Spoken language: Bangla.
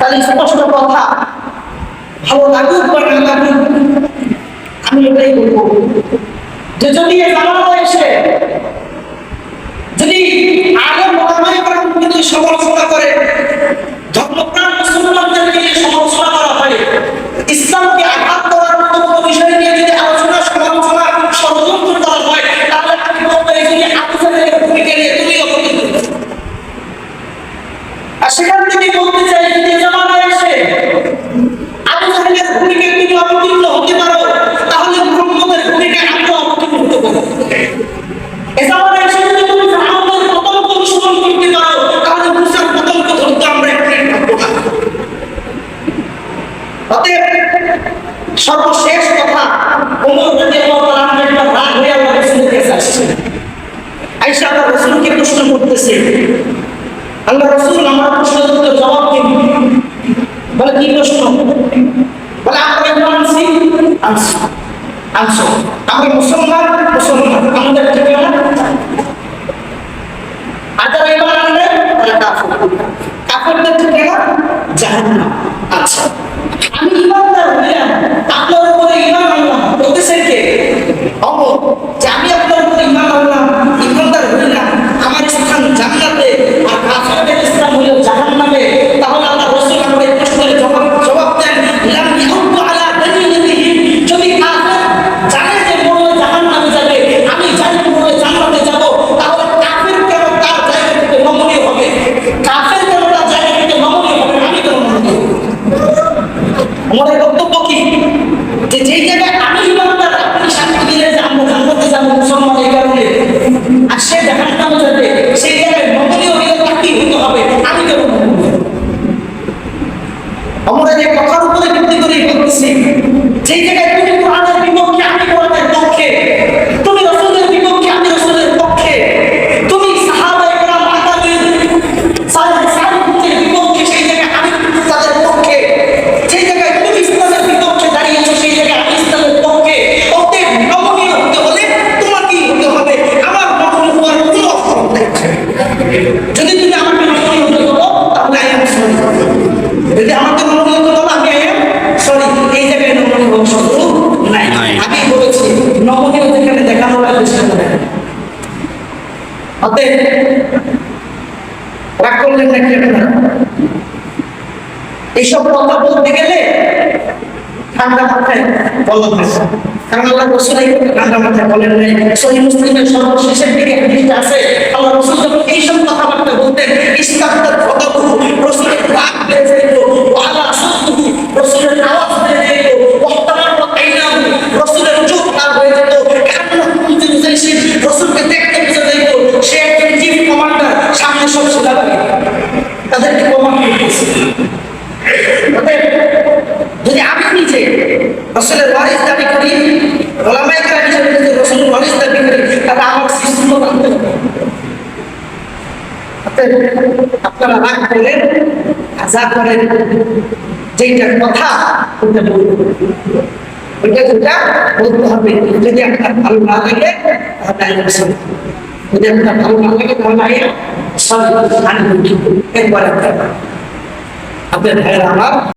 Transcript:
তার স্পষ্ট কথা ভালো লাগুক বা না লাগুক আমি এটাই বলব। যে যদি আমাকে প্রশ্ন করতেছে। আল্লাহ রসুল আমার প্রশ্নের উত্তর জবাব দিন। বলে, কি প্রশ্ন? বলে আমরা কি আনছি আনছি আনছো আমরা মুসলমান মুসলমান, আমাদের ঠিকানা আচ্ছা আমি ইমানদার হইলাম আপনার উপরে ইমান আনলাম। বলতেছে অমর। যে কথার উপরে ভিত্তি করে বলতেছি জায়গায় না। এইসব কথা বলতে গেলে ঠান্ডা মাথায় বলা হয়েছে আল্লাহ রসুল ঠান্ডা মুসলিমের সর্বশেষের দিকে আছে এইসব কথাবার্তা যেসব সুদাবাদী তাদেরকে যদি আমি নিজে রসুলের ওয়ারিস দাবি করি, ওলামায় কারা নিজের নিজে করি, তাহলে আমার শিশুগুলো মানতে আপনারা রাগ করলেন যা করেন যেটা কথা ওটা বলতে হবে। যদি আপনার ভালো না লাগে, তাহলে ودمنا قومه ومعين صلى الله عليه وسلم أكبر أكبر أبدا الحيران